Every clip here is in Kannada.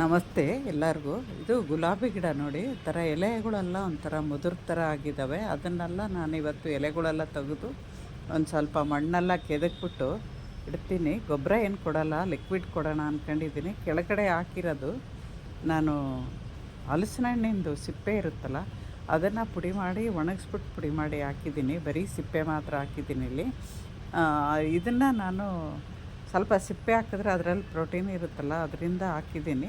ನಮಸ್ತೆ ಎಲ್ಲರಿಗೂ. ಇದು ಗುಲಾಬಿ ಗಿಡ ನೋಡಿ ಥರ ಎಲೆಗಳೆಲ್ಲ ಒಂಥರ ಮುದುರ್ ಥರ ಆಗಿದ್ದಾವೆ ಅದನ್ನೆಲ್ಲ ನಾನು ಇವತ್ತು ಎಲೆಗಳೆಲ್ಲ ತೆಗೆದು ಒಂದು ಸ್ವಲ್ಪ ಮಣ್ಣೆಲ್ಲ ಕೆದಕ್ಬಿಟ್ಟು ಇಡ್ತೀನಿ. ಗೊಬ್ಬರ ಏನು ಕೊಡಲ್ಲ ಲಿಕ್ವಿಡ್ ಕೊಡೋಣ ಅಂದ್ಕೊಂಡಿದ್ದೀನಿ ಕೆಳಗಡೆ ಹಾಕಿರೋದು ನಾನು ಹಲಸಿನ ಹಣ್ಣಿಂದು ಸಿಪ್ಪೆ ಇರುತ್ತಲ್ಲ, ಅದನ್ನು ಪುಡಿ ಮಾಡಿ, ಒಣಗಿಸ್ಬಿಟ್ಟು ಪುಡಿ ಮಾಡಿ ಹಾಕಿದ್ದೀನಿ. ಬರೀ ಸಿಪ್ಪೆ ಮಾತ್ರ ಹಾಕಿದ್ದೀನಿ ಇಲ್ಲಿ. ಇದನ್ನು ನಾನು ಸ್ವಲ್ಪ ಸಿಪ್ಪೆ ಹಾಕಿದ್ರೆ ಅದರಲ್ಲಿ ಪ್ರೋಟೀನ್ ಇರುತ್ತಲ್ಲ, ಅದರಿಂದ ಹಾಕಿದ್ದೀನಿ.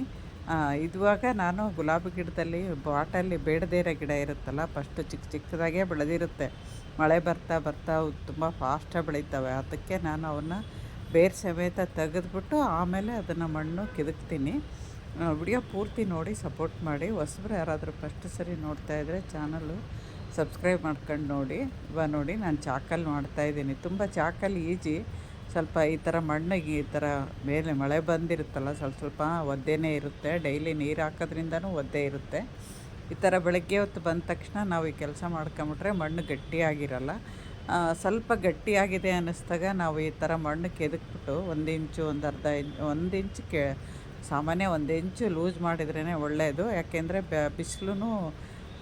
ಇದುವಾಗ ನಾನು ಗುಲಾಬಿ ಗಿಡದಲ್ಲಿ ಬಾಟಲ್ಲಿ ಬೇಡದೇ ಇರೋ ಗಿಡ ಇರುತ್ತಲ್ಲ, ಫಸ್ಟು ಚಿಕ್ಕ ಚಿಕ್ಕದಾಗೆ ಬೆಳೆದಿರುತ್ತೆ. ಮಳೆ ಬರ್ತಾ ಬರ್ತಾ ತುಂಬ ಫಾಸ್ಟಾಗಿ ಬೆಳೀತವೆ. ಅದಕ್ಕೆ ನಾನು ಅವನ್ನ ಬೇರು ಸಮೇತ ತೆಗೆದ್ಬಿಟ್ಟು ಆಮೇಲೆ ಅದನ್ನು ಮಣ್ಣು ಕೆದಕ್ತೀನಿ. ವಿಡಿಯೋ ಪೂರ್ತಿ ನೋಡಿ ಸಪೋರ್ಟ್ ಮಾಡಿ. ಹೊಸಬ್ರು ಯಾರಾದರೂ ಫಸ್ಟ್ ಸರಿ ನೋಡ್ತಾ ಇದ್ದರೆ ಚಾನಲ್ಲು ಸಬ್ಸ್ಕ್ರೈಬ್ ಮಾಡ್ಕೊಂಡು ನೋಡಿ. ಇವಾಗ ನೋಡಿ, ನಾನು ಚಾಕಲ್ಲಿ ಮಾಡ್ತಾಯಿದ್ದೀನಿ ತುಂಬ ಚಾಕಲ್ಲಿ ಈಜಿ ಸ್ವಲ್ಪ ಈ ಥರ ಮಣ್ಣಿಗೆ ಈ ಥರ ಮೇಲೆ ಮಳೆ ಬಂದಿರುತ್ತಲ್ಲ, ಸ್ವಲ್ಪ ಸ್ವಲ್ಪ ಒದ್ದೆನೇ ಇರುತ್ತೆ. ಡೈಲಿ ನೀರು ಹಾಕೋದ್ರಿಂದನೂ ಒದ್ದೆ ಇರುತ್ತೆ. ಈ ಥರ ಬೆಳಗ್ಗೆ ಹೊತ್ತು ಬಂದ ತಕ್ಷಣ ನಾವು ಈ ಕೆಲಸ ಮಾಡ್ಕೊಂಬಿಟ್ರೆ ಮಣ್ಣು ಗಟ್ಟಿಯಾಗಿರಲ್ಲ. ಸ್ವಲ್ಪ ಗಟ್ಟಿಯಾಗಿದೆ ಅನ್ನಿಸ್ದಾಗ ನಾವು ಈ ಥರ ಮಣ್ಣು ಕೆದಕ್ಬಿಟ್ಟು ಒಂದು ಇಂಚು, ಒಂದು ಅರ್ಧ ಇಂಚು ಒಂದು ಇಂಚು ಕೆ, ಸಾಮಾನ್ಯ ಒಂದು ಇಂಚು ಲೂಸ್ ಮಾಡಿದ್ರೇ ಒಳ್ಳೆಯದು ಯಾಕೆಂದರೆ ಬಿಸಿಲು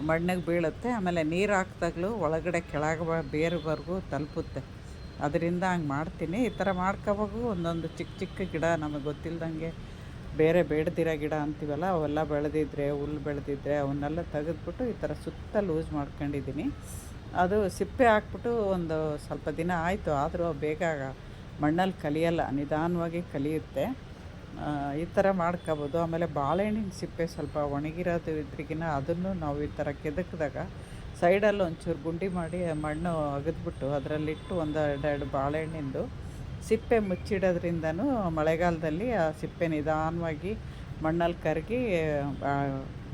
ಮಣ್ಣಿಗೆ ಬೀಳುತ್ತೆ. ಆಮೇಲೆ ನೀರು ಹಾಕ್ದಾಗಲೂ ಒಳಗಡೆ ಕೆಳಗೆ ಬೇರ್ವರೆಗೂ ತಲುಪುತ್ತೆ. ಅದರಿಂದ ಹಂಗೆ ಮಾಡ್ತೀನಿ. ಈ ಥರ ಮಾಡ್ಕೋಬೇಕು ಒಂದೊಂದು ಚಿಕ್ಕ ಚಿಕ್ಕ ಗಿಡ ನಮಗೆ ಗೊತ್ತಿಲ್ದಂಗೆ ಬೇರೆ ಬೇಡದಿರೋ ಗಿಡ ಅಂತೀವಲ್ಲ, ಅವೆಲ್ಲ ಬೆಳೆದಿದ್ರೆ, ಹುಲ್ಲು ಬೆಳೆದಿದ್ರೆ ಅವನ್ನೆಲ್ಲ ತೆಗೆದ್ಬಿಟ್ಟು ಈ ಥರ ಸುತ್ತ ಲೂಸ್ ಮಾಡ್ಕೊಂಡಿದ್ದೀನಿ. ಅದು ಸಿಪ್ಪೆ ಹಾಕ್ಬಿಟ್ಟು ಒಂದು ಸ್ವಲ್ಪ ದಿನ ಆಯಿತು, ಆದರೂ ಬೇಗ ಮಣ್ಣಲ್ಲಿ ಕಲಿಯಲ್ಲ, ನಿಧಾನವಾಗಿ ಕಲಿಯುತ್ತೆ. ಈ ಥರ ಮಾಡ್ಕೋಬೋದು. ಆಮೇಲೆ ಬಾಳೆಹಣ್ಣಿನ ಸಿಪ್ಪೆ ಸ್ವಲ್ಪ ಒಣಗಿರೋದು ಇದ್ರಿಗಿನ ಅದನ್ನು ನಾವು ಈ ಥರ ಕೆದಕಿದಾಗ ಸೈಡಲ್ಲಿ ಒಂಚೂರು ಗುಂಡಿ ಮಾಡಿ ಮಣ್ಣು ಅಗದ್ಬಿಟ್ಟು ಅದರಲ್ಲಿಟ್ಟು ಒಂದು ಎರಡೆರಡು ಬಾಳೆಹಣ್ಣಿಂದು ಸಿಪ್ಪೆ ಮುಚ್ಚಿಡೋದ್ರಿಂದನೂ ಮಳೆಗಾಲದಲ್ಲಿ ಆ ಸಿಪ್ಪೆ ನಿಧಾನವಾಗಿ ಮಣ್ಣಲ್ಲಿ ಕರಗಿ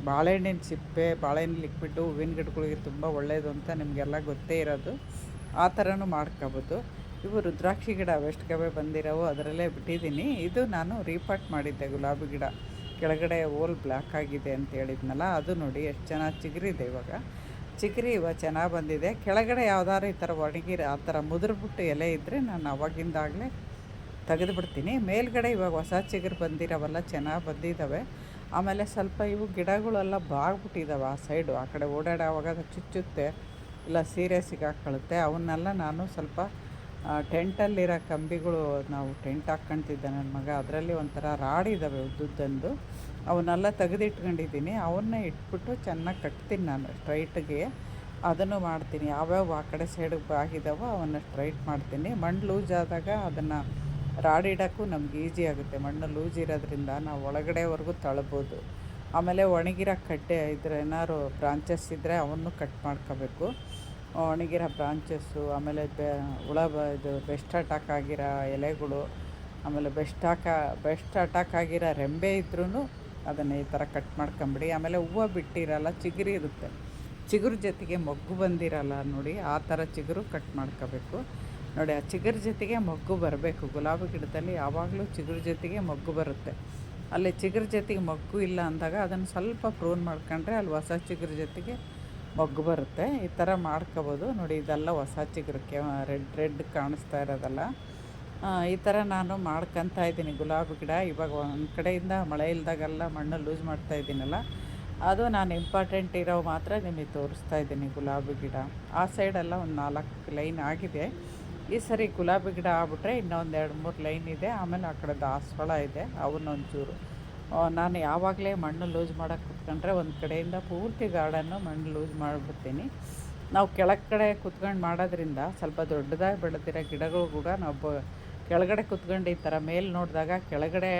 ಬಾಳೆಹಣ್ಣಿನ ಸಿಪ್ಪೆ ಬಾಳೆಹಣ್ಣು ಲಿಕ್ವಿಡ್ಡು ಹೂವಿನ ಗಿಡಗಳಿಗೆ ತುಂಬ ಒಳ್ಳೆಯದು ಅಂತ ನಿಮಗೆಲ್ಲ ಗೊತ್ತೇ ಇರೋದು. ಆ ಥರನೂ ಮಾಡ್ಕೋಬೋದು. ಇವು ರುದ್ರಾಕ್ಷಿ ಗಿಡ ವೆಸ್ಟ್ ಗವೆ ಬಂದಿರೋವು ಅದರಲ್ಲೇ ಬಿಟ್ಟಿದ್ದೀನಿ. ಇದು ನಾನು ರೀಪಾಟ್ ಮಾಡಿದ್ದೆ ಗುಲಾಬಿ ಗಿಡ. ಕೆಳಗಡೆ ಓಲ್ ಬ್ಲ್ಯಾಕ್ ಆಗಿದೆ ಅಂತ ಹೇಳಿದ್ನಲ್ಲ, ಅದು ನೋಡಿ ಎಷ್ಟು ಚೆನ್ನಾಗಿ ಚಿಗುರಿದೆ ಇವಾಗ. ಚಿಗುರಿ ಇವಾಗ ಚೆನ್ನಾಗಿ ಬಂದಿದೆ. ಕೆಳಗಡೆ ಯಾವ್ದಾದ್ರು ಈ ಥರ ಒಣಗಿರ ಆ ಥರ ಮುದುರ್ಬಿಟ್ಟು ಎಲೆ ಇದ್ದರೆ ನಾನು ಅವಾಗಿಂದಾಗಲೇ ತೆಗೆದು ಬಿಡ್ತೀನಿ ಮೇಲ್ಗಡೆ ಇವಾಗ ಹೊಸ ಚಿಗುರು ಬಂದಿರೋವೆಲ್ಲ ಚೆನ್ನಾಗಿ ಬಂದಿದ್ದಾವೆ ಆಮೇಲೆ ಸ್ವಲ್ಪ ಇವು ಗಿಡಗಳೆಲ್ಲ ಬಾಗ್ಬಿಟ್ಟಿದ್ದಾವೆ ಆ ಸೈಡು. ಆ ಕಡೆ ಓಡಾಡೋವಾಗ ಅದು ಚುಚ್ಚುತ್ತೆ, ಇಲ್ಲ ಸೀರೆ ಸಿಗಾಕೊಳ್ಳುತ್ತೆ ಅವನ್ನೆಲ್ಲ ನಾನು ಸ್ವಲ್ಪ ಟೆಂಟಲ್ಲಿರೋ ಕಂಬಿಗಳು ನಾವು ಟೆಂಟ್ ಹಾಕ್ಕೊಂತಿದ್ದೆ ನನ್ನ ಮಗ. ಅದರಲ್ಲಿ ಒಂಥರ ರಾಡಿದ್ದಾವೆ ಉದ್ದುದ್ದಂದು ಅವನ್ನೆಲ್ಲ ತೆಗೆದಿಟ್ಕೊಂಡಿದ್ದೀನಿ. ಅವನ್ನ ಇಟ್ಬಿಟ್ಟು ಚೆನ್ನಾಗಿ ಕಟ್ತೀನಿ ನಾನು ಸ್ಟ್ರೈಟ್ಗೆ. ಅದನ್ನು ಮಾಡ್ತೀನಿ. ಯಾವ್ಯಾವ ಆ ಕಡೆ ಸೈಡಿಗೆ ಬಾಗಿದಾವೋ ಅವನ್ನ ಸ್ಟ್ರೈಟ್ ಮಾಡ್ತೀನಿ. ಮಣ್ಣು ಲೂಸ್ ಆದಾಗ ಅದನ್ನು ರಾಡ್ ಇಡೋಕ್ಕೂ ನಮ್ಗೆ ಈಸಿ ಆಗುತ್ತೆ. ಮಣ್ಣು ಲೂಸ್ ಇರೋದ್ರಿಂದ ನಾವು ಒಳಗಡೆವರೆಗೂ ತಳ್ಬೋದು. ಆಮೇಲೆ ಒಣಗಿರೋ ಕಡ್ಡೆ ಇದ್ರೆ ಏನಾದ್ರು ಬ್ರಾಂಚಸ್ ಇದ್ದರೆ ಅವನ್ನು ಕಟ್ ಮಾಡ್ಕೋಬೇಕು. ಒಣಗಿರೋ ಬ್ರಾಂಚಸ್ಸು ಆಮೇಲೆ ಬೆ, ಹುಳ ಇದು ಬೆಸ್ಟ್ ಅಟ್ಯಾಕ್ ಆಗಿರೋ ಎಲೆಗಳು, ಆಮೇಲೆ ಬೆಸ್ಟ್ ಹಾಕ ಬೆಸ್ಟ್ ಅಟ್ಯಾಕ್ ಆಗಿರೋ ರೆಂಬೆ ಇದ್ರೂ ಅದನ್ನು ಈ ಥರ ಕಟ್ ಮಾಡ್ಕೊಂಬಿಡಿ. ಆಮೇಲೆ ಹೂವು ಬಿಟ್ಟಿರಲ್ಲ, ಚಿಗುರಿ ಇರುತ್ತೆ. ಚಿಗುರು ಜೊತೆಗೆ ಮೊಗ್ಗು ಬಂದಿರಲ್ಲ ನೋಡಿ, ಆ ಥರ ಚಿಗುರು ಕಟ್ ಮಾಡ್ಕೋಬೇಕು. ನೋಡಿ, ಆ ಚಿಗುರು ಜೊತೆಗೆ ಮೊಗ್ಗು ಬರಬೇಕು. ಗುಲಾಬಿ ಗಿಡದಲ್ಲಿ ಯಾವಾಗಲೂ ಚಿಗುರು ಜೊತೆಗೆ ಮೊಗ್ಗು ಬರುತ್ತೆ. ಅಲ್ಲಿ ಚಿಗುರು ಜೊತೆಗೆ ಮೊಗ್ಗು ಇಲ್ಲ ಅಂದಾಗ ಅದನ್ನು ಸ್ವಲ್ಪ ಪ್ರೂನ್ ಮಾಡ್ಕೊಂಡ್ರೆ ಅಲ್ಲಿ ಹೊಸ ಚಿಗುರು ಜೊತೆಗೆ ಮೊಗ್ಗು ಬರುತ್ತೆ. ಈ ಥರ ಮಾಡ್ಕೋಬೋದು. ನೋಡಿ, ಇದೆಲ್ಲ ಹೊಸ ಚಿಗುರಕ್ಕೆ, ರೆಡ್ ರೆಡ್ ಕಾಣಿಸ್ತಾ ಇರೋದಲ್ಲ. ಈ ಥರ ನಾನು ಮಾಡ್ಕೊತಾ ಇದ್ದೀನಿ. ಗುಲಾಬಿ ಗಿಡ, ಇವಾಗ ಒಂದು ಕಡೆಯಿಂದ ಮಳೆ ಇಲ್ದಾಗೆಲ್ಲ ಮಣ್ಣು ಲೂಸ್ ಮಾಡ್ತಾ ಇದ್ದೀನಲ್ಲ, ಅದು ನಾನು ಇಂಪಾರ್ಟೆಂಟ್ ಇರೋ ಮಾತ್ರ ನಿಮಗೆ ತೋರಿಸ್ತಾ ಇದ್ದೀನಿ ಗುಲಾಬಿ ಗಿಡ. ಆ ಸೈಡೆಲ್ಲ ಒಂದು ನಾಲ್ಕು ಲೈನ್ ಆಗಿದೆ. ಈ ಸರಿ ಗುಲಾಬಿ ಗಿಡ ಆಗ್ಬಿಟ್ರೆ ಇನ್ನೊಂದು ಎರಡು ಮೂರು ಲೈನ್ ಇದೆ. ಆಮೇಲೆ ಆ ಕಡೆ ದಾಸವಾಳ ಇದೆ ಅವನ್ನೊಂಚೂರು ನಾನು ಯಾವಾಗಲೇ ಮಣ್ಣು ಲೂಸ್ ಮಾಡೋಕ್ಕೆ ಕುತ್ಕೊಂಡ್ರೆ ಒಂದು ಕಡೆಯಿಂದ ಪೂರ್ತಿ ಗಾರ್ಡನ್ನು ಮಣ್ಣು ಲೂಸ್ ಮಾಡಿಬಿಡ್ತೀನಿ. ನಾವು ಕೆಳಗಡೆ ಕಡೆ ಕುತ್ಕೊಂಡು ಮಾಡೋದ್ರಿಂದ ಸ್ವಲ್ಪ ದೊಡ್ಡದಾಗಿ ಬೆಳೆದಿರೋ ಗಿಡಗಳು ಕೂಡ ನಾವು ಕೆಳಗಡೆ ಕುತ್ಕೊಂಡು ಈ ಥರ ಮೇಲೆ ನೋಡಿದಾಗ ಕೆಳಗಡೆ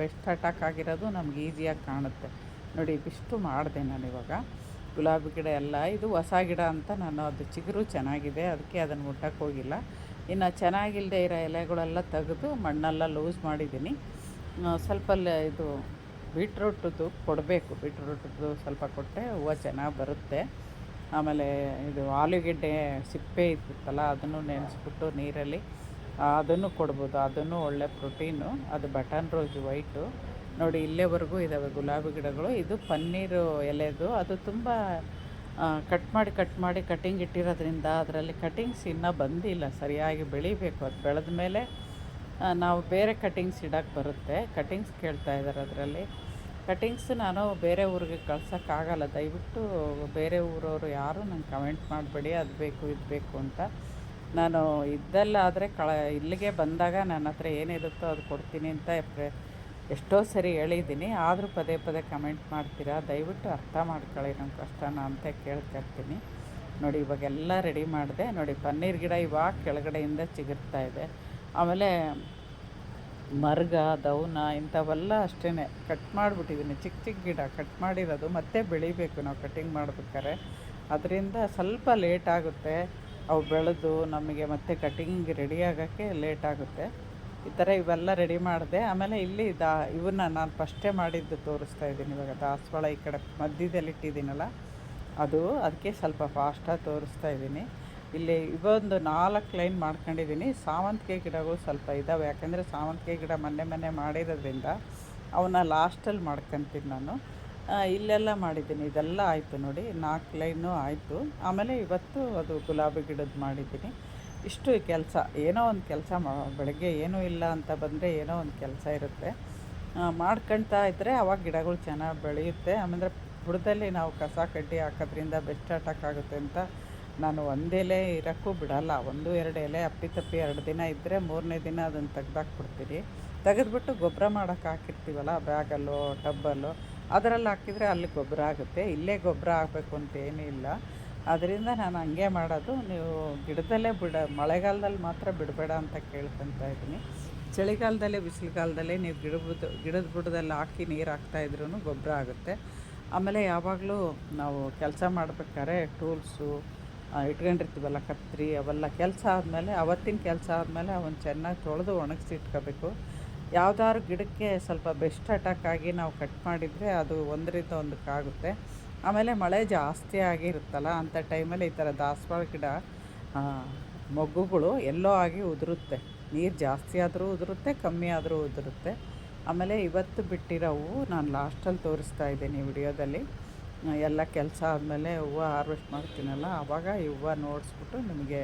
ಬೆಸ್ಟ್ ಅಟ್ಯಾಕ್ ಆಗಿರೋದು ನಮ್ಗೆ ಈಸಿಯಾಗಿ ಕಾಣುತ್ತೆ. ನೋಡಿ ಇಷ್ಟು ಮಾಡಿದೆ ನಾನು ಇವಾಗ. ಗುಲಾಬಿ ಗಿಡ ಎಲ್ಲ, ಇದು ಹೊಸ ಗಿಡ ಅಂತ ನಾನು, ಅದು ಚಿಗುರು ಚೆನ್ನಾಗಿದೆ, ಅದಕ್ಕೆ ಅದನ್ನು ಮುಟ್ಟಕ್ಕೆ ಹೋಗಿಲ್ಲ. ಇನ್ನು ಚೆನ್ನಾಗಿಲ್ಲದೆ ಇರೋ ಎಲೆಗಳೆಲ್ಲ ತೆಗೆದು ಮಣ್ಣೆಲ್ಲ ಲೂಸ್ ಮಾಡಿದ್ದೀನಿ. ಸ್ವಲ್ಪ ಇದು ಬೀಟ್ರೂಟದ್ದು ಕೊಡಬೇಕು. ಬೀಟ್ರೂಟದ್ದು ಸ್ವಲ್ಪ ಕೊಟ್ಟರೆ ಹೂವು ಚೆನ್ನಾಗಿ ಬರುತ್ತೆ. ಆಮೇಲೆ ಇದು ಆಲೂಗೆಡ್ಡೆ ಸಿಪ್ಪೆ ಇತ್ತಲ್ಲ ಅದನ್ನು ನೆನೆಸ್ಬಿಟ್ಟು ನೀರಲ್ಲಿ ಅದನ್ನು ಕೊಡ್ಬೋದು. ಅದನ್ನು ಒಳ್ಳೆ ಪ್ರೋಟೀನು ಅದು ಬಟನ್ ರೋಜ್ ವೈಟು ನೋಡಿ, ಇಲ್ಲೇವರೆಗೂ ಇದ್ದಾವೆ ಗುಲಾಬಿ ಗಿಡಗಳು. ಇದು ಪನ್ನೀರು ಎಲೆದು. ಅದು ತುಂಬ ಕಟ್ ಮಾಡಿ ಕಟ್ ಮಾಡಿ ಕಟಿಂಗ್ ಇಟ್ಟಿರೋದ್ರಿಂದ ಅದರಲ್ಲಿ ಕಟಿಂಗ್ಸ್ ಇನ್ನೂ ಬಂದಿಲ್ಲ. ಸರಿಯಾಗಿ ಬೆಳಿಬೇಕು. ಅದು ಬೆಳೆದ ಮೇಲೆ ನಾವು ಬೇರೆ ಕಟಿಂಗ್ಸ್ ಇಡೋಕ್ಕೆ ಬರುತ್ತೆ. ಕಟಿಂಗ್ಸ್ ಕೇಳ್ತಾ ಇದ್ದಾರೆ ಅದರಲ್ಲಿ. ಕಟಿಂಗ್ಸ್ ನಾನು ಬೇರೆ ಊರಿಗೆ ಕಳ್ಸೋಕ್ಕಾಗಲ್ಲ ದಯವಿಟ್ಟು ಬೇರೆ ಊರವರು ಯಾರು ನಂಗೆ ಕಮೆಂಟ್ ಮಾಡಬೇಡಿ. ಅದು ಬೇಕು, ಇದು ಬೇಕು ಅಂತ. ನಾನು ಇದ್ದಲ್ಲಾದರೆ ಕಳ, ಇಲ್ಲಿಗೆ ಬಂದಾಗ ನನ್ನ ಹತ್ರ ಏನಿರುತ್ತೋ ಅದು ಕೊಡ್ತೀನಿ ಅಂತ ಎಷ್ಟೋ ಸರಿ ಹೇಳಿದ್ದೀನಿ. ಆದರೂ ಪದೇ ಪದೇ ಕಮೆಂಟ್ ಮಾಡ್ತೀರಾ? ದಯವಿಟ್ಟು ಅರ್ಥ ಮಾಡ್ಕೊಳ್ಳಿ ನಮ್ಮ ಕಷ್ಟನ ಅಂತ ಕೇಳ್ತಿರ್ತೀನಿ ನೋಡಿ, ಇವಾಗೆಲ್ಲ ರೆಡಿ ಮಾಡಿದೆ. ನೋಡಿ, ಪನ್ನೀರ್ ಗಿಡ ಇವಾಗ ಕೆಳಗಡೆಯಿಂದ ಚಿಗುರ್ತಾ ಇದೆ. ಆಮೇಲೆ ಮರ್ಗ, ದೌನ ಇಂಥವೆಲ್ಲ ಅಷ್ಟೇ ಕಟ್ ಮಾಡಿಬಿಟ್ಟಿದ್ದೀನಿ ಚಿಕ್ಕ ಚಿಕ್ಕ ಗಿಡ ಕಟ್ ಮಾಡಿರೋದು. ಮತ್ತೆ ಬೆಳಿಬೇಕು ನಾವು ಕಟಿಂಗ್ ಮಾಡ್ಬೇಕಾರೆ ಅದರಿಂದ ಸ್ವಲ್ಪ ಲೇಟ್ ಆಗುತ್ತೆ. ಅವು ಬೆಳೆದು ನಮಗೆ ಮತ್ತೆ ಕಟಿಂಗ್ ರೆಡಿ ಆಗೋಕ್ಕೆ ಲೇಟ್ ಆಗುತ್ತೆ. ಈ ಥರ ಇವೆಲ್ಲ ರೆಡಿ ಮಾಡಿದೆ. ಆಮೇಲೆ ಇಲ್ಲಿ ದಾ, ಇವನ್ನ ನಾನು ಫಸ್ಟೇ ಮಾಡಿದ್ದು ತೋರಿಸ್ತಾ ಇದ್ದೀನಿ. ಇವಾಗ ದಾಸವಾಳ ಈ ಕಡೆ ಮಧ್ಯದಲ್ಲಿ ಇಟ್ಟಿದ್ದೀನಲ್ಲ, ಅದು ಅದಕ್ಕೆ ಸ್ವಲ್ಪ ಫಾಸ್ಟಾಗಿ ತೋರಿಸ್ತಾ ಇದ್ದೀನಿ. ಇಲ್ಲಿ ಇವೊಂದು ನಾಲ್ಕು ಲೈನ್ ಮಾಡ್ಕೊಂಡಿದ್ದೀನಿ. ಸಾವಂತಿಗೆ ಗಿಡಗಳು ಸ್ವಲ್ಪ ಇದ್ದಾವೆ ಯಾಕಂದರೆ ಸಾವಂತಿಗೆ ಗಿಡ ಮೊನ್ನೆ ಮೊನ್ನೆ ಮಾಡಿರೋದ್ರಿಂದ ಅವನ್ನ ಲಾಸ್ಟಲ್ಲಿ ಮಾಡ್ಕೊತೀನಿ ನಾನು. ಇಲ್ಲೆಲ್ಲ ಮಾಡಿದ್ದೀನಿ. ಇದೆಲ್ಲ ಆಯಿತು ನೋಡಿ, ನಾಲ್ಕು ಲೈನು ಆಯಿತು. ಆಮೇಲೆ ಇವತ್ತು ಅದು ಗುಲಾಬಿ ಗಿಡದ್ದು ಮಾಡಿದ್ದೀನಿ. ಇಷ್ಟು ಕೆಲಸ, ಏನೋ ಒಂದು ಕೆಲಸ ಬೆಳಗ್ಗೆ ಏನೂ ಇಲ್ಲ ಅಂತ ಬಂದರೆ ಏನೋ ಒಂದು ಕೆಲಸ ಇರುತ್ತೆ. ಮಾಡ್ಕೊಳ್ತಾ ಇದ್ದರೆ ಅವಾಗ ಗಿಡಗಳು ಚೆನ್ನಾಗಿ ಬೆಳೆಯುತ್ತೆ. ಆಮೇಲೆ ಬುಡದಲ್ಲಿ ನಾವು ಕಸ ಕಡ್ಡಿ ಹಾಕೋದ್ರಿಂದ ಬೆಸ್ಟ್ ಅಟ್ಯಾಕ್ ಆಗುತ್ತೆ ಅಂತ ನಾನು ಒಂದೆಲೆ ಇರೋಕ್ಕೂ ಬಿಡಲ್ಲ. ಒಂದು, ಎರಡು ಎಲೆ ಅಪ್ಪಿ ತಪ್ಪಿ ಎರಡು ದಿನ ಇದ್ದರೆ ಮೂರನೇ ದಿನ ಅದನ್ನು ತೆಗ್ದಾಕ್ಬಿಡ್ತೀನಿ. ತೆಗೆದ್ಬಿಟ್ಟು ಗೊಬ್ಬರ ಮಾಡೋಕ್ಕೆ ಹಾಕಿರ್ತೀವಲ್ಲ, ಬ್ಯಾಗಲ್ಲೋ, ಟಬ್ಬಲ್ಲೋ ಅದರಲ್ಲಿ ಹಾಕಿದರೆ ಅಲ್ಲಿ ಗೊಬ್ಬರ ಆಗುತ್ತೆ. ಇಲ್ಲೇ ಗೊಬ್ಬರ ಆಗಬೇಕು ಅಂತ ಏನೂ ಇಲ್ಲ. ಅದರಿಂದ ನಾನು ಹಂಗೆ ಮಾಡೋದು. ನೀವು ಗಿಡದಲ್ಲೇ ಬಿಡ, ಮಳೆಗಾಲದಲ್ಲಿ ಮಾತ್ರ ಬಿಡಬೇಡ ಅಂತ ಕೇಳ್ಕೊತಾ ಇದ್ದೀನಿ. ಚಳಿಗಾಲದಲ್ಲೇ, ಬಿಸಿಲುಗಾಲದಲ್ಲೇ ನೀವು ಗಿಡ ಗಿಡದ ಬುಡದಲ್ಲಿ ಹಾಕಿ ನೀರು ಹಾಕ್ತಾಯಿದ್ರೂ ಗೊಬ್ಬರ ಆಗುತ್ತೆ. ಆಮೇಲೆ ಯಾವಾಗಲೂ ನಾವು ಕೆಲಸ ಮಾಡ್ಬೇಕಾದ್ರೆ ಟೂಲ್ಸು ಇಟ್ಕೊಂಡಿರ್ತೀವಲ್ಲ ಕತ್ತರಿ ಅವೆಲ್ಲ. ಕೆಲಸ ಆದಮೇಲೆ, ಅವತ್ತಿನ ಕೆಲಸ ಆದಮೇಲೆ ಅವನ್ನ ಚೆನ್ನಾಗಿ ತೊಳೆದು ಒಣಗಿಸಿ ಇಟ್ಕೋಬೇಕು. ಯಾವ್ದಾದ್ರು ಗಿಡಕ್ಕೆ ಸ್ವಲ್ಪ ಬೆಸ್ಟ್ ಅಟ್ಯಾಕ್ ಆಗಿ ನಾವು ಕಟ್ ಮಾಡಿದರೆ ಅದು ಒಂದರಿಂದ ಒಂದಕ್ಕಾಗುತ್ತೆ ಆಮೇಲೆ ಮಳೆ ಜಾಸ್ತಿ ಆಗಿರುತ್ತಲ್ಲ ಅಂಥ ಟೈಮಲ್ಲಿ ಈ ಥರ ದಾಸವಾಳ ಗಿಡ ಮೊಗ್ಗುಗಳು ಎಲ್ಲೋ ಆಗಿ ಉದುರುತ್ತೆ. ನೀರು ಜಾಸ್ತಿ ಆದರೂ ಉದುರುತ್ತೆ, ಕಮ್ಮಿ ಆದರೂ ಉದುರುತ್ತೆ. ಆಮೇಲೆ ಇವತ್ತು ಬಿಟ್ಟಿರೋವು ನಾನು ಲಾಸ್ಟಲ್ಲಿ ತೋರಿಸ್ತಾ ಇದ್ದೀನಿ ವಿಡಿಯೋದಲ್ಲಿ. ಎಲ್ಲ ಕೆಲಸ ಆದಮೇಲೆ ಹೂವು ಹಾರ್ವೆಸ್ಟ್ ಮಾಡ್ತೀನಲ್ಲ ಆವಾಗ ಈ ಹೂವು ನೋಡಿಸ್ಬಿಟ್ಟು ನಿಮಗೆ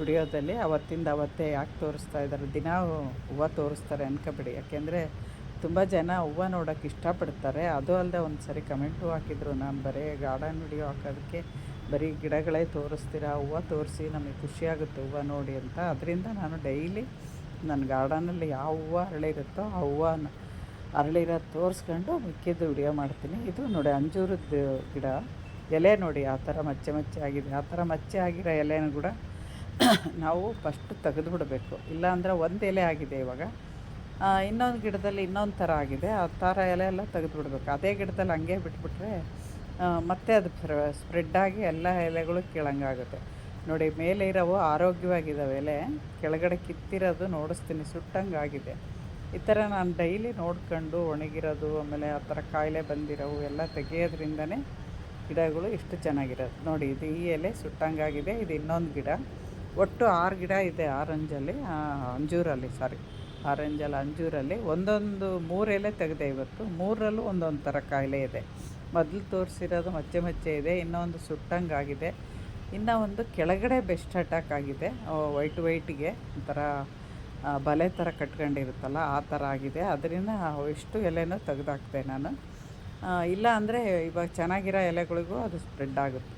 ವಿಡಿಯೋದಲ್ಲಿ ಅವತ್ತಿಂದ ಅವತ್ತೇ ಯಾಕೆ ತೋರಿಸ್ತಾ ಇದ್ದಾರೆ? ದಿನ ಹೂವು ತೋರಿಸ್ತಾರೆ ಅನ್ಕೋಬೇಡಿ. ಯಾಕೆಂದರೆ ತುಂಬ ಜನ ಹೂವು ನೋಡೋಕೆ ಇಷ್ಟಪಡ್ತಾರೆ. ಅದು ಅಲ್ಲದೆ ಒಂದು ಸರಿ ಕಮೆಂಟು ಹಾಕಿದ್ರು. ನಾನು ಬರೀ ಗಾರ್ಡನ್ ವಿಡಿಯೋ ಹಾಕೋದಕ್ಕೆ ಬರೀ ಗಿಡಗಳೇ ತೋರಿಸ್ತೀರಾ? ಹೂವು ತೋರಿಸಿ ನಮಗೆ ಖುಷಿಯಾಗುತ್ತೆ ಹೂವು ನೋಡಿ ಅಂತ. ಅದರಿಂದ ನಾನು ಡೈಲಿ ನನ್ನ ಗಾರ್ಡನಲ್ಲಿ ಯಾವ ಹೂವು ಅರಳಿರುತ್ತೋ ಆ ಹೂವನ್ನ ಅರಳಿರೋದು ತೋರಿಸ್ಕೊಂಡು ಮಿಕ್ಕಿದ್ದು ವಿಡಿಯೋ ಮಾಡ್ತೀನಿ. ಇದು ನೋಡಿ ಅಂಜೂರದ ಗಿಡ. ಎಲೆ ನೋಡಿ, ಆ ಥರ ಮಚ್ಚೆ ಮಚ್ಚೆ ಆಗಿದೆ. ಆ ಥರ ಮಚ್ಚೆ ಆಗಿರೋ ಎಲೆನೂ ಕೂಡ ನಾವು ಫಸ್ಟ್ ತೆಗೆದುಬಿಡಬೇಕು. ಇಲ್ಲಾಂದರೆ ಒಂದು ಎಲೆ ಆಗಿದೆ ಇವಾಗ. ಇನ್ನೊಂದು ಗಿಡದಲ್ಲಿ ಇನ್ನೊಂದು ಥರ ಆಗಿದೆ. ಆ ಥರ ಎಲೆ ಎಲ್ಲ ತೆಗೆದುಬಿಡ್ಬೇಕು. ಅದೇ ಗಿಡದಲ್ಲಿ ಹಂಗೆ ಬಿಟ್ಬಿಟ್ರೆ ಮತ್ತೆ ಅದು ಸ್ಪ್ರೆಡ್ ಆಗಿ ಎಲ್ಲ ಎಲೆಗಳು ಕೆಳಂಗಾಗುತ್ತೆ. ನೋಡಿ, ಮೇಲೆ ಇರೋವು ಆರೋಗ್ಯವಾಗಿದ್ದಾವೆ ಎಲೆ. ಕೆಳಗಡೆ ಕಿತ್ತಿರೋದು ನೋಡಿಸ್ತೀನಿ. ಸುಟ್ಟಂಗೆ ಆಗಿದೆ ಈ ಥರ ನಾನು ಡೈಲಿ ನೋಡ್ಕೊಂಡು ಒಣಗಿರೋದು, ಆಮೇಲೆ ಆ ಥರ ಕಾಯಿಲೆ ಬಂದಿರೋವು ಎಲ್ಲ ತೆಗೆಯೋದ್ರಿಂದನೇ ಗಿಡಗಳು ಇಷ್ಟು ಚೆನ್ನಾಗಿರೋದು. ನೋಡಿ, ಇದು ಈ ಎಲೆ ಸುಟ್ಟಂಗಾಗಿದೆ. ಇದು ಇನ್ನೊಂದು ಗಿಡ. ಒಟ್ಟು ಆರು ಗಿಡ ಇದೆ ಆರೆಂಜಲ್ಲಿ ಅಂಜೂರಲ್ಲಿ ಸಾರಿ ಆರೆಂಜಲ್ಲಿ, ಅಂಜೂರಲ್ಲಿ. ಒಂದೊಂದು ಮೂರು ಎಲೆ ತೆಗೆದೆ ಇವತ್ತು. ಮೂರರಲ್ಲೂ ಒಂದೊಂದು ಥರ ಕಾಯಿಲೆ ಇದೆ. ಮೊದಲು ತೋರಿಸಿರೋದು ಮಚ್ಚೆ ಮಚ್ಚೆ ಇದೆ, ಇನ್ನೊಂದು ಸುಟ್ಟಂಗಾಗಿದೆ. ಇನ್ನು ಒಂದು ಕೆಳಗಡೆ ಬೆಸ್ಟ್ ಅಟ್ಯಾಕ್ ಆಗಿದೆ ವೈಟ್ ವೈಟಿಗೆ. ಒಂಥರ ಬಲೆ ಥರ ಕಟ್ಕೊಂಡಿರುತ್ತಲ್ಲ, ಆ ಥರ ಆಗಿದೆ. ಅದರಿಂದ ಎಷ್ಟು ಎಲೆನೂ ತೆಗೆದಾಕ್ತೆ ನಾನು. ಇಲ್ಲ ಅಂದರೆ ಇವಾಗ ಚೆನ್ನಾಗಿರೋ ಎಲೆಗಳಿಗೂ ಅದು ಸ್ಪ್ರೆಡ್ ಆಗುತ್ತೆ.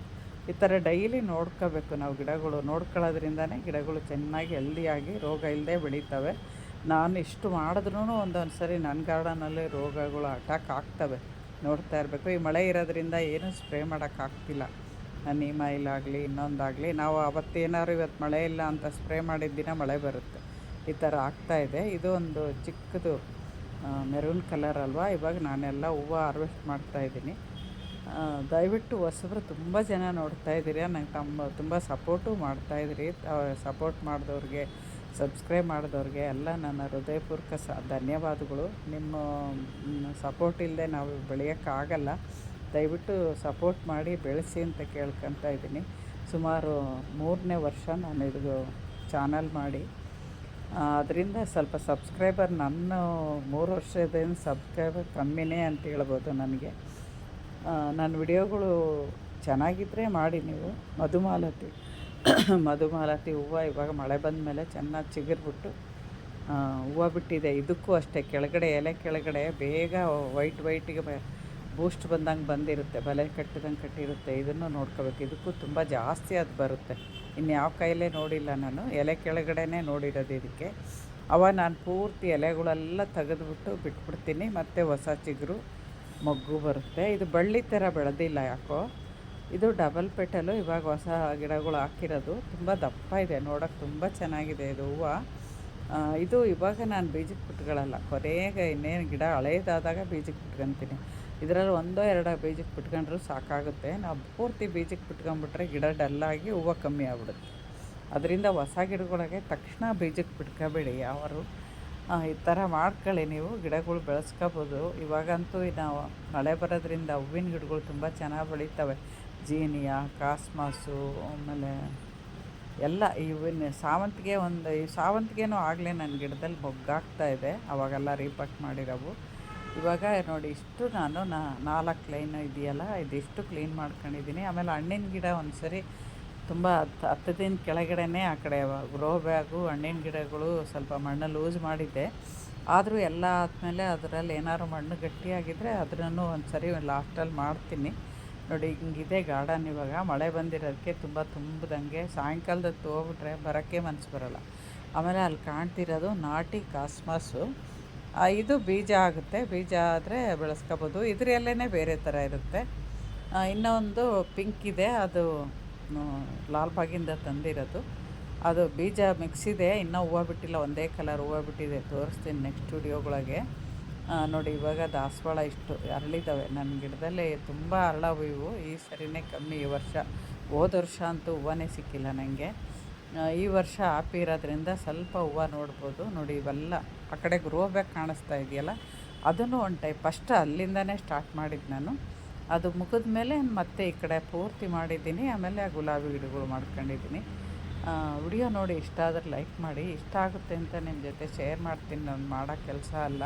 ಈ ಥರ ಡೈಲಿ ನೋಡ್ಕೋಬೇಕು ನಾವು ಗಿಡಗಳು. ನೋಡ್ಕೊಳ್ಳೋದ್ರಿಂದನೇ ಗಿಡಗಳು ಚೆನ್ನಾಗಿ ಹೆಲ್ದಿಯಾಗಿ ರೋಗ ಇಲ್ಲದೆ ಬೆಳೀತವೆ. ನಾನು ಇಷ್ಟು ಮಾಡಿದ್ರೂ ಒಂದೊಂದು ಸರಿ ನನ್ನ ಗಾರ್ಡನಲ್ಲಿ ರೋಗಗಳು ಅಟ್ಯಾಕ್ ಆಗ್ತವೆ. ನೋಡ್ತಾ ಇರಬೇಕು. ಈ ಮಳೆ ಇರೋದ್ರಿಂದ ಏನೂ ಸ್ಪ್ರೇ ಮಾಡೋಕ್ಕಾಗ್ತಿಲ್ಲ ನೀಮ್ ಆಗಲಿ ಇನ್ನೊಂದಾಗಲಿ. ನಾವು ಅವತ್ತೇನಾದ್ರು ಇವತ್ತು ಮಳೆ ಇಲ್ಲ ಅಂತ ಸ್ಪ್ರೇ ಮಾಡಿದ ದಿನ ಮಳೆ ಬರುತ್ತೆ. ಈ ಥರ ಆಗ್ತಾಯಿದೆ ಇದು. ಒಂದು ಚಿಕ್ಕದು ಮೆರೂನ್ ಕಲರ್ ಅಲ್ವಾ? ಇವಾಗ ನಾನೆಲ್ಲ ಹೂವು ಹಾರ್ವೆಸ್ಟ್ ಮಾಡ್ತಾಯಿದ್ದೀನಿ ದಯವಿಟ್ಟು ಹೊಸಬ್ರು ತುಂಬ ಜನ ನೋಡ್ತಾ ಇದ್ದೀರಿ, ನಂಗೆ ತಮ್ಮ ತುಂಬ ಸಪೋರ್ಟು ಮಾಡ್ತಾಯಿದ್ದೀರಿ ಸಪೋರ್ಟ್ ಮಾಡಿದವ್ರಿಗೆ ಸಬ್ಸ್ಕ್ರೈಬ್ ಮಾಡಿದವ್ರಿಗೆ ಎಲ್ಲ ನನ್ನ ಹೃದಯಪೂರ್ವಕ ಸ, ಧನ್ಯವಾದಗಳು. ನಿಮ್ಮ ಸಪೋರ್ಟ್ ಇಲ್ಲದೆ ನಾವು ಬೆಳೆಯೋಕ್ಕಾಗಲ್ಲ. ದಯವಿಟ್ಟು ಸಪೋರ್ಟ್ ಮಾಡಿ, ಬೆಳೆಸಿ ಅಂತ ಕೇಳ್ಕೊತಾ ಇದ್ದೀನಿ. ಸುಮಾರು ಮೂರನೇ ವರ್ಷ ನಾನು ಇದು ಚಾನಲ್ ಮಾಡಿ. ಅದರಿಂದ ಸ್ವಲ್ಪ ಸಬ್ಸ್ಕ್ರೈಬರ್ ನನ್ನ ಮೂರು ವರ್ಷದಿಂದ ಸಬ್ಸ್ಕ್ರೈಬರ್ ಕಮ್ಮಿನೇ ಅಂತ ಹೇಳ್ಬೋದು ನನಗೆ. ನನ್ನ ವಿಡಿಯೋಗಳು ಚೆನ್ನಾಗಿದ್ದರೆ ಮಾಡಿ ನೀವು. ಮಧುಮಾಲತಿ ಮಧುಮಾಲತಿ ಹೂವು ಇವಾಗ ಮಳೆ ಬಂದ ಮೇಲೆ ಚೆನ್ನಾಗಿ ಚಿಗುರ್ಬಿಟ್ಟು ಹೂವು ಬಿಟ್ಟಿದೆ. ಇದಕ್ಕೂ ಅಷ್ಟೇ, ಕೆಳಗಡೆ ಎಲೆ ಕೆಳಗಡೆ ಬೇಗ ವೈಟ್ ವೈಟಿಗೆ ಬೂಸ್ಟ್ ಬಂದಂಗೆ ಬಂದಿರುತ್ತೆ. ಬಲೆ ಕಟ್ಟಿದಂಗೆ ಕಟ್ಟಿರುತ್ತೆ. ಇದನ್ನು ನೋಡ್ಕೋಬೇಕು. ಇದಕ್ಕೂ ತುಂಬ ಜಾಸ್ತಿ ಅದು ಬರುತ್ತೆ. ಇನ್ನು ಯಾವ ಕಾಯಿಲೆ ನೋಡಿಲ್ಲ ನಾನು. ಎಲೆ ಕೆಳಗಡೆನೇ ನೋಡಿರೋದು ಇದಕ್ಕೆ. ಅವ ನಾನು ಪೂರ್ತಿ ಎಲೆಗಳೆಲ್ಲ ತೆಗೆದುಬಿಟ್ಟು ಬಿಟ್ಬಿಡ್ತೀನಿ. ಮತ್ತು ಹೊಸ ಚಿಗುರು. ಮೊಗ್ಗು ಬರುತ್ತೆ. ಇದು ಬಳ್ಳಿ ಥರ ಬೆಳೆದಿಲ್ಲ ಯಾಕೋ. ಇದು ಡಬಲ್ ಪೆಟಲು ಇವಾಗ ಹೊಸ ಗಿಡಗಳು ಹಾಕಿರೋದು. ತುಂಬ ದಪ್ಪ ಇದೆ. ನೋಡೋಕೆ ತುಂಬ ಚೆನ್ನಾಗಿದೆ ಇದು ಹೂವು. ಇದು ಇವಾಗ ನಾನು ಬೀಜಕ್ಕೆ ಬಿಟ್ಕೊಳ್ಳಲ್ಲ ಕೊನೆಗೆ ಇನ್ನೇನು ಗಿಡ ಹಳೇದಾದಾಗ ಬೀಜಕ್ಕೆ ಬಿಟ್ಕೊತೀನಿ ಇದರಲ್ಲಿ ಒಂದೋ ಎರಡೋ ಬೀಜಕ್ಕೆ ಬಿಟ್ಕೊಂಡ್ರೂ ಸಾಕಾಗುತ್ತೆ. ನಾವು ಪೂರ್ತಿ ಬೀಜಕ್ಕೆ ಬಿಟ್ಕೊಂಡ್ಬಿಟ್ರೆ ಗಿಡ ಡಲ್ಲಾಗಿ ಹೂವು ಕಮ್ಮಿ ಆಗ್ಬಿಡುತ್ತೆ. ಅದರಿಂದ ಹೊಸ ಗಿಡಗಳಿಗೆ ತಕ್ಷಣ ಬೀಜಕ್ಕೆ ಬಿಟ್ಕೋಬೇಡಿ ಯಾವರು. ಈ ಥರ ಮಾಡ್ಕೊಳ್ಳಿ ನೀವು. ಗಿಡಗಳು ಬೆಳೆಸ್ಕೋಬೋದು. ಇವಾಗಂತೂ ನಾವು ಮಳೆ ಬರೋದ್ರಿಂದ ಹೂವಿನ ಗಿಡಗಳು ತುಂಬ ಚೆನ್ನಾಗಿ ಬೆಳೀತವೆ. ಜೀನಿಯಾ, ಕಾಸ್ಮಾಸು, ಆಮೇಲೆ ಎಲ್ಲ ಈ ಹೂವಿನ ಸಾವಂತಿಗೆ ಒಂದು ಈ ಸಾವಂತಿಗೆನೂ ಆಗಲೇ ನನ್ನ ಗಿಡದಲ್ಲಿ ಬೊಗ್ಗಾಗ್ತಾ ಇದೆ. ಅವಾಗೆಲ್ಲ ರೀಪಟ್ ಮಾಡಿರೋವು. ಇವಾಗ ನೋಡಿ ಇಷ್ಟು ನಾನು ನಾಲ್ಕು ಲೈನ್ ಇದೆಯಲ್ಲ, ಇದಿಷ್ಟು ಕ್ಲೀನ್ ಮಾಡ್ಕೊಂಡಿದ್ದೀನಿ. ಆಮೇಲೆ ಹಣ್ಣಿನ ಗಿಡ ಒಂದು ಸರಿ ತುಂಬ ಹತ್ತು ದಿನ ಕೆಳಗಡೆನೇ ಆ ಕಡೆ ಗ್ರೋ ಬ್ಯಾಗು ಹಣ್ಣಿನ ಗಿಡಗಳು ಸ್ವಲ್ಪ ಮಣ್ಣು ಲೂಸ್ ಮಾಡಿದ್ದೆ. ಆದರೂ ಎಲ್ಲ ಆದಮೇಲೆ ಅದರಲ್ಲಿ ಏನಾದ್ರು ಮಣ್ಣು ಗಟ್ಟಿಯಾಗಿದ್ದರೆ ಅದನ್ನು ಒಂದು ಸರಿ ಲಾಸ್ಟಲ್ಲಿ ಮಾಡ್ತೀನಿ. ನೋಡಿ, ಹಿಂಗಿದೆ ಗಾರ್ಡನ್ ಇವಾಗ. ಮಳೆ ಬಂದಿರೋದಕ್ಕೆ ತುಂಬ ತುಂಬಿದಂಗೆ ಸಾಯಂಕಾಲದ ಹೋಗ್ಬಿಟ್ರೆ ಬರೋಕ್ಕೆ ಮನಸ್ಸು ಬರೋಲ್ಲ. ಆಮೇಲೆ ಅಲ್ಲಿ ಕಾಣ್ತಿರೋದು ನಾಟಿ ಕಾಸ್ಮಸ್ಸು. ಇದು ಬೀಜ ಆಗುತ್ತೆ. ಬೀಜ ಆದರೆ ಬೆಳೆಸ್ಕೋಬೋದು. ಇದರಲ್ಲೇ ಬೇರೆ ಥರ ಇರುತ್ತೆ. ಇನ್ನೊಂದು ಪಿಂಕ್ ಇದೆ. ಅದು ಲಾಲ್ಬಾಗಿಂದ ತಂದಿರೋದು. ಅದು ಬೀಜ ಮಿಕ್ಸ್ ಇದೆ. ಇನ್ನೂ ಹೂವು ಬಿಟ್ಟಿಲ್ಲ. ಒಂದೇ ಕಲರ್ ಹೂವು ಬಿಟ್ಟಿದೆ. ತೋರಿಸ್ತೀನಿ ನೆಕ್ಸ್ಟ್ ವಿಡಿಯೋಗಳಿಗೆ ನೋಡಿ, ಇವಾಗ ದಾಸವಾಳ ಇಷ್ಟು ಅರಳಿದ್ದಾವೆ ನನ್ನ ಗಿಡದಲ್ಲಿ ತುಂಬ ಅರಳವು ಇವು. ಈ ಸರಿನೇ ಕಮ್ಮಿ ಈ ವರ್ಷ. ಹೋದ ವರ್ಷ ಅಂತೂ ಹೂವನೇ ಸಿಕ್ಕಿಲ್ಲ ನನಗೆ ಈ ವರ್ಷ ಹಾಪಿ ಇರೋದ್ರಿಂದ ಸ್ವಲ್ಪ ಹೂವು ನೋಡ್ಬೋದು. ನೋಡಿ, ಇವೆಲ್ಲ ಆ ಕಡೆ ಗ್ರೋ ಬ್ಯಾಕ್ ಕಾಣಿಸ್ತಾ ಇದೆಯಲ್ಲ? ಅದನ್ನು ಒಂದು ಟೈಪ್ ಫಸ್ಟ್ ಅಲ್ಲಿಂದನೇ ಸ್ಟಾರ್ಟ್ ಮಾಡಿದ್ದು ನಾನು. ಅದು ಮುಗಿದ ಮೇಲೆ ಮತ್ತೆ ಈ ಕಡೆ ಪೂರ್ತಿ ಮಾಡಿದ್ದೀನಿ. ಆಮೇಲೆ ಆ ಗುಲಾಬಿ ಗಿಡಗಳು ಮಾಡ್ಕೊಂಡಿದ್ದೀನಿ. ವಿಡಿಯೋ ನೋಡಿ, ಇಷ್ಟ ಆದರೆ ಲೈಕ್ ಮಾಡಿ. ಇಷ್ಟ ಆಗುತ್ತೆ ಅಂತ ನಿಮ್ಮ ಜೊತೆ ಶೇರ್ ಮಾಡ್ತೀನಿ. ನಾನು ಮಾಡೋ ಕೆಲಸ ಅಲ್ಲ.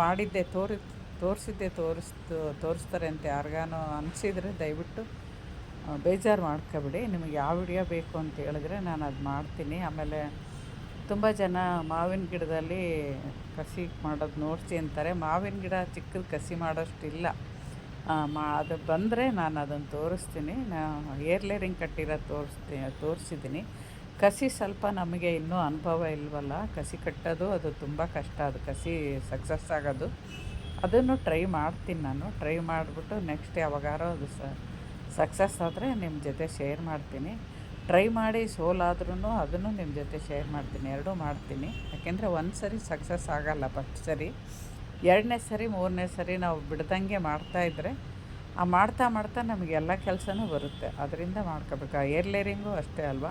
ಮಾಡಿದ್ದೆ, ತೋರಿ, ತೋರಿಸಿದ್ದೆ, ತೋರಿಸ್ತು, ತೋರಿಸ್ತಾರೆ ಅಂತ ಯಾರಿಗಾನೋ ಅನಿಸಿದರೆ ದಯವಿಟ್ಟು ಬೇಜಾರು ಮಾಡ್ಕೊಬಿಡಿ. ನಿಮಗೆ ಯಾವ ವಿಡಿಯೋ ಬೇಕು ಅಂತ ಹೇಳಿದ್ರೆ ನಾನು ಅದು ಮಾಡ್ತೀನಿ. ಆಮೇಲೆ ತುಂಬ ಜನ ಮಾವಿನ ಗಿಡದಲ್ಲಿ ಕಸಿ ಮಾಡೋದು ನೋಡ್ಸಿ ಅಂತಾರೆ. ಮಾವಿನ ಗಿಡ ಚಿಕ್ಕದು ಕಸಿ ಮಾಡೋಷ್ಟಿಲ್ಲ. ಮಾ, ಅದು ಬಂದರೆ ನಾನು ಅದನ್ನು ತೋರಿಸ್ತೀನಿ. ನಾನು ಏರ್ ಲೇರಿಂಗ್ ಕಟ್ಟಿರೋದು ತೋರಿಸ್ತೀನಿ ತೋರಿಸಿದ್ದೀನಿ. ಕಸಿ ಸ್ವಲ್ಪ ನಮಗೆ ಇನ್ನೂ ಅನುಭವ ಇಲ್ವಲ್ಲ? ಕಸಿ ಕಟ್ಟೋದು ಅದು ತುಂಬ ಕಷ್ಟ. ಅದು ಕಸಿ ಸಕ್ಸಸ್ ಆಗೋದು. ಅದನ್ನು ಟ್ರೈ ಮಾಡ್ತೀನಿ ನಾನು. ಟ್ರೈ ಮಾಡಿಬಿಟ್ಟು ನೆಕ್ಸ್ಟ್ ಯಾವಾಗಾರೋ ಅದು ಸಕ್ಸಸ್ ಆದರೆ ನಿಮ್ಮ ಜೊತೆ ಶೇರ್ ಮಾಡ್ತೀನಿ. ಟ್ರೈ ಮಾಡಿ ಸೋಲಾದ್ರೂ ಅದನ್ನು ನಿಮ್ಮ ಜೊತೆ ಶೇರ್ ಮಾಡ್ತೀನಿ. ಎರಡೂ ಮಾಡ್ತೀನಿ. ಯಾಕೆಂದರೆ ಒಂದು ಸರಿ ಸಕ್ಸಸ್ ಆಗೋಲ್ಲ ಫಸ್ಟ್ ಸರಿ. ಎರಡನೇ ಸರಿ, ಮೂರನೇ ಸರಿ ನಾವು ಬಿಡ್ದಂಗೆ ಮಾಡ್ತಾಯಿದ್ರೆ ಆ ಮಾಡ್ತಾ ಮಾಡ್ತಾ ನಮಗೆ ಎಲ್ಲ ಕೆಲಸನೂ ಬರುತ್ತೆ. ಅದರಿಂದ ಮಾಡ್ಕೋಬೇಕು. ಏರ್ ಲೇರಿಂಗು ಅಷ್ಟೇ ಅಲ್ವಾ?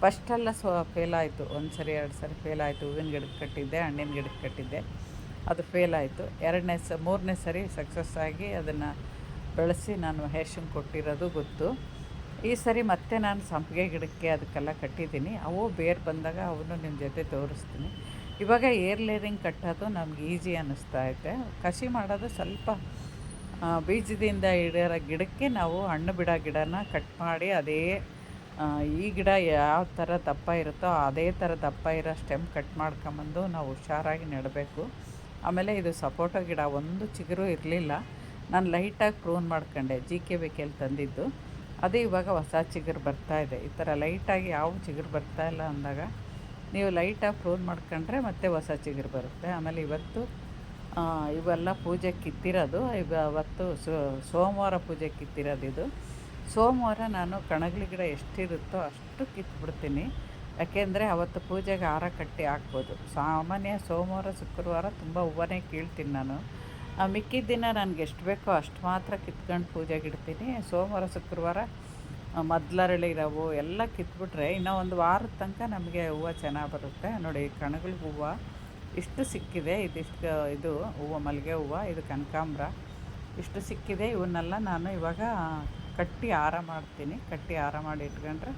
ಫಸ್ಟೆಲ್ಲ ಸೊ ಫೇಲ್ ಆಯಿತು. ಒಂದು ಸರಿ, ಎರಡು ಸರಿ ಫೇಲ್ ಆಯಿತು. ಹೂವಿನ ಗಿಡಕ್ಕೆ ಕಟ್ಟಿದ್ದೆ, ಹಣ್ಣಿನ ಗಿಡಕ್ಕೆ ಕಟ್ಟಿದ್ದೆ. ಅದು ಫೇಲ್ ಆಯಿತು. ಎರಡನೇ ಸ, ಮೂರನೇ ಸರಿ ಸಕ್ಸಸ್ ಆಗಿ ಅದನ್ನು ಬೆಳೆಸಿ ನಾನು ಹೇಷನ್ ಕೊಟ್ಟಿರೋದು ಗೊತ್ತು. ಈ ಸರಿ ಮತ್ತೆ ನಾನು ಸಂಪಿಗೆ ಗಿಡಕ್ಕೆ ಅದಕ್ಕೆಲ್ಲ ಕಟ್ಟಿದ್ದೀನಿ. ಅವು ಬೇರು ಬಂದಾಗ ಅವನ್ನು ನಿಮ್ಮ ಜೊತೆ ತೋರಿಸ್ತೀನಿ. ಇವಾಗ ಏರ್ ಲೇರಿಂಗ್ ಕಟ್ಟೋದು ನಮ್ಗೆ ಈಸಿ ಅನ್ನಿಸ್ತಾ ಐತೆ ಕಸಿ ಮಾಡೋದು ಸ್ವಲ್ಪ ಬೀಜದಿಂದ ಇಡೋ ಗಿಡಕ್ಕೆ ನಾವು ಹಣ್ಣು ಬಿಡೋ ಗಿಡನ ಕಟ್ ಮಾಡಿ ಅದೇ ಈ ಗಿಡ ಯಾವ ಥರ ದಪ್ಪ ಇರುತ್ತೋ ಅದೇ ಥರ ದಪ್ಪ ಇರೋ ಸ್ಟೆಮ್ ಕಟ್ ಮಾಡ್ಕೊಂಬಂದು ನಾವು ಹುಷಾರಾಗಿ ನೆಡಬೇಕು. ಆಮೇಲೆ ಇದು ಸಪೋಟೊ ಗಿಡ ಒಂದು ಚಿಗುರು ಇರಲಿಲ್ಲ. ನಾನು ಲೈಟಾಗಿ ಪ್ರೂನ್ ಮಾಡ್ಕೊಂಡೆ ಜಿ ಕೆ ಬೇಕೆಲ್ಲಿ ತಂದಿದ್ದು. ಅದೇ ಇವಾಗ ಹೊಸ ಚಿಗುರು ಬರ್ತಾಯಿದೆ ಈ ಥರ ಲೈಟಾಗಿ ಯಾವ ಚಿಗುರು ಬರ್ತಾಯಿಲ್ಲ ಅಂದಾಗ ನೀವು ಲೈಟಾಗಿ ಫೋನ್ ಮಾಡ್ಕೊಂಡ್ರೆ ಮತ್ತೆ ಹೊಸ ಚಿಗುರು ಬರುತ್ತೆ. ಆಮೇಲೆ ಇವತ್ತು ಇವೆಲ್ಲ ಪೂಜೆ ಕಿತ್ತಿರೋದು ಇವ ಅವತ್ತು ಸೋಮವಾರ ಪೂಜೆ ಕಿತ್ತಿರೋದು ಇದು. ಸೋಮವಾರ ನಾನು ಕಣಗಲಿ ಗಿಡ ಎಷ್ಟಿರುತ್ತೋ ಅಷ್ಟು ಕಿತ್ಬಿಡ್ತೀನಿ. ಯಾಕೆಂದರೆ ಅವತ್ತು ಪೂಜೆಗೆ ಹಾರ ಕಟ್ಟಿ ಹಾಕ್ಬೋದು. ಸಾಮಾನ್ಯ ಸೋಮವಾರ, ಶುಕ್ರವಾರ ತುಂಬ ಹೂವನೇ ಕೀಳ್ತೀನಿ ನಾನು. ಮಿಕ್ಕಿದ ದಿನ ನನಗೆ ಎಷ್ಟು ಬೇಕೋ ಅಷ್ಟು ಮಾತ್ರ ಕಿತ್ಕೊಂಡು ಪೂಜೆಗೆ ಇಡ್ತೀನಿ. ಸೋಮವಾರ, ಶುಕ್ರವಾರ ಮೊದ್ಲರಳಿರವು ಎಲ್ಲ ಕಿತ್ಬಿಟ್ರೆ ಇನ್ನೂ ಒಂದು ವಾರದ ತನಕ ನಮಗೆ ಹೂವು ಚೆನ್ನಾಗಿ ಬರುತ್ತೆ. ನೋಡಿ ಕಣಗಳ ಹೂವು ಇಷ್ಟು ಸಿಕ್ಕಿದೆ. ಇದಿಷ್ಟು, ಇದು ಹೂವು, ಮಲ್ಲಿಗೆ ಹೂವು, ಇದು ಕನಕಾಂಬ್ರ. ಇಷ್ಟು ಸಿಕ್ಕಿದೆ. ಇವನ್ನೆಲ್ಲ ನಾನು ಇವಾಗ ಕಟ್ಟಿ ಹಾರ ಮಾಡ್ತೀನಿ. ಕಟ್ಟಿ ಹಾರ ಮಾಡಿ ಇಟ್ಕೊಂಡ್ರೆ,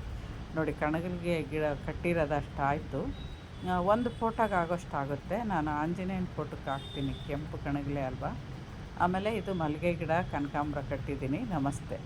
ನೋಡಿ, ಕಣಗಳಿಗೆ ಗಿಡ ಕಟ್ಟಿರೋದಷ್ಟಾಯಿತು ಒಂದು ಫೋಟೋಗೆ ಆಗೋಷ್ಟು ಆಗುತ್ತೆ ನಾನು ಆಂಜನೇಯನ ಫೋಟೋಕ್ಕೆ ಹಾಕ್ತೀನಿ. ಕೆಂಪು ಕಣಗಲೆ ಅಲ್ವಾ? ಆಮೇಲೆ ಇದು ಮಲ್ಲಿಗೆ ಗಿಡ, ಕನಕಾಂಬ್ರ ಕಟ್ಟಿದ್ದೀನಿ. ನಮಸ್ತೆ.